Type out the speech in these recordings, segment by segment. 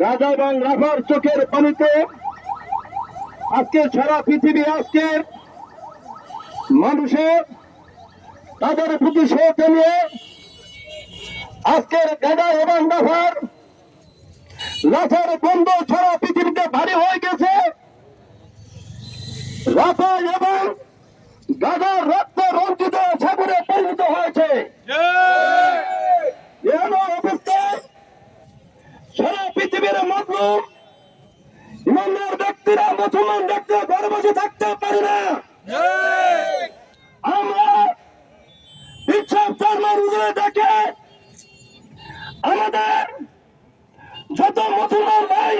গাজা এবং রাফার চোখের পানিতে। আজকে সারা পৃথিবী আজকের মানুষের তাদের প্রতিশোধ নিয়ে আজকের গাজা এবং রাফার রাফার বন্ধ সারা পৃথিবীতে ভারী হয়ে গেছে। রাফা এবং গাজার রক্ত রঞ্জিত সাগরে পরিণত হয়েছে। পৃথিবীর মজলুম ইমানদার ব্যক্তিরা মুসলমান ব্যক্তিরা ঘরে বসে থাকতে পারে না। আমরা বিক্ষোভ ধর্মের উদয় দেখে আমাদের যত মুসলমান ভাই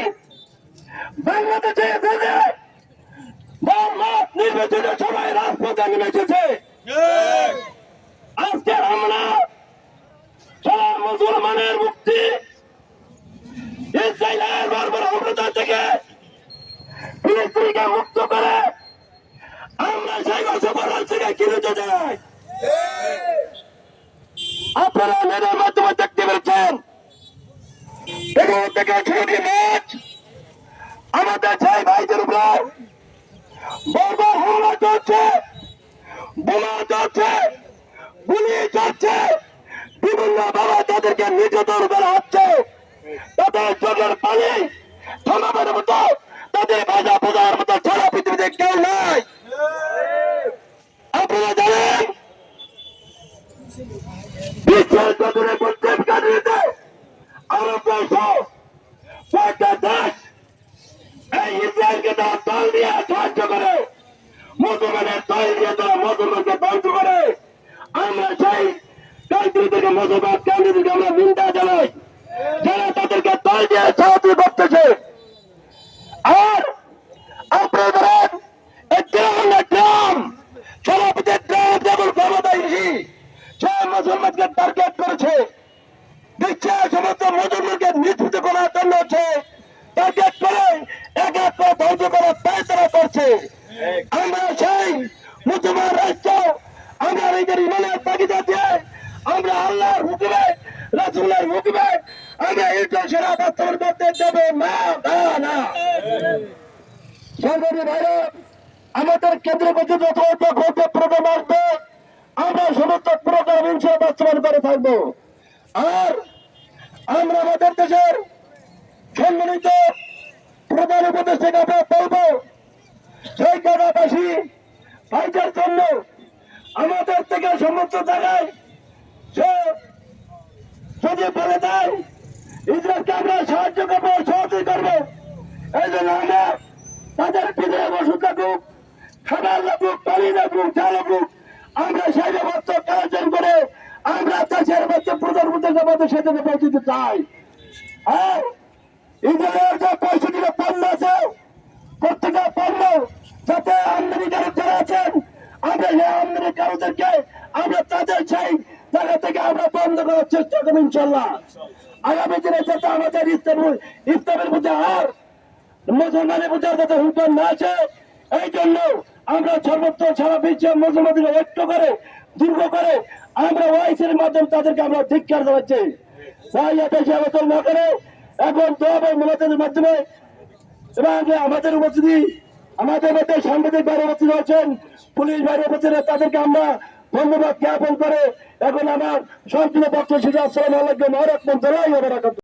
বাংলাদেশে এসেছে দল মত নির্বাচনে সবাই রাজপথে নেমে এসেছে। আজকের আমরা সারা মুসলমানের মুক্তি ইসরায়েলের বারবার থেকে মুক্ত করে আমরা সেই বছর থেকে কিনেতে যাই আপনারা নেটের মাধ্যমে দেখতে আমাদের ভাইদের উপর বোমা বিভিন্ন ভাবে তাদেরকে নির্যাতন করা হচ্ছে। তাদের চোখের পানি থামাবার মতো, তাদের ভাজা বোঝার মতো সারা পৃথিবীতে কেউ নাই। আপনারা জানেন, বিশ্বের চতুরে প্রত্যেক কাটিয়েছে আরব দেশ, কয়েকটা দেশ এই ইসরায়েলকে তারা দল দিয়ে সাহায্য করে, মুসলমানের দল দিয়ে তারা মুসলমানকে ধ্বংস করে। আমরা সেই কান্ট্রি থেকে মুসলমান কান্ট্রি থেকে আমরা নিন্দা জানাই, যারা তাদেরকে দল দিয়ে সাহায্য মুসলমানকে টার্গেট করেছে। দিচ্ছে সমস্ত মুসলমানকে নিশ্চিত করার জন্য হচ্ছে টার্গেট করে, এক এক করে ধ্বংস করার তাই করছে। আমরা সেই মুসলমান রাষ্ট্র, আমরা নিজের ইমানের তাগিদা দিয়ে, আমরা আল্লাহর হুকুমে, রাসুলের হুকুমে, আমরা এটা সেরা বাস্তবায়ন করতে দেবো না না সংগঠন ভাইরা, আমাদের কেন্দ্র পর্যন্ত ঘটে প্রোগ্রাম আসবে। আমরা সমস্ত প্রোগ্রাম ইনশাল বাস্তবায়ন করে থাকব। আর আমরা আমাদের দেশের সম্মানিত প্রধান উপদেষ্টাকে আমরা বলব, সেই জায়গাবাসী ভাইদের জন্য আমাদের থেকে সমস্ত জায়গায় সে যদি বলে দেয়, ইসরায়েলকে আমরা সাহায্য করব, সহযোগী করব, এই জন্য আমরা তাদের ভিতরে ওষুধ লাগুক খাবার লাগুক, পানি লাগুক চা লাগুক, আমরা সেই ব্যবস্থা কার্যন করে আমরা দেশের মধ্যে সেখানে পৌঁছতে চাই। আর ইসরায়েলের যে পঁয়ষট্টিটা পণ্য আছে প্রত্যেকটা পণ্য যাতে যারা আছেন, আমরা সেই আমরা তাদের জায়গা থেকে আমরা বন্ধ করার চেষ্টা করব ইনশাল্লাহ আগামী দিনে যাতে আমাদের ইসলাম, ইসলামের মধ্যে আর মুসলমানের মধ্যে যাতে হুকুম না আছে এই জন্য আমরা সর্বত্র সারা বিশ্বে মুসলমানদের ঐক্য করে, দুর্গ করে, আমরা ওয়াইসের মাধ্যমে তাদেরকে আমরা ধিক্ষার দেওয়াচ্ছি করে, এখন মাধ্যমে এবং আমাদের মধ্যে পুলিশ তাদেরকে আমরা ধন্যবাদ জ্ঞাপন করে, এখন আমার আসসালামু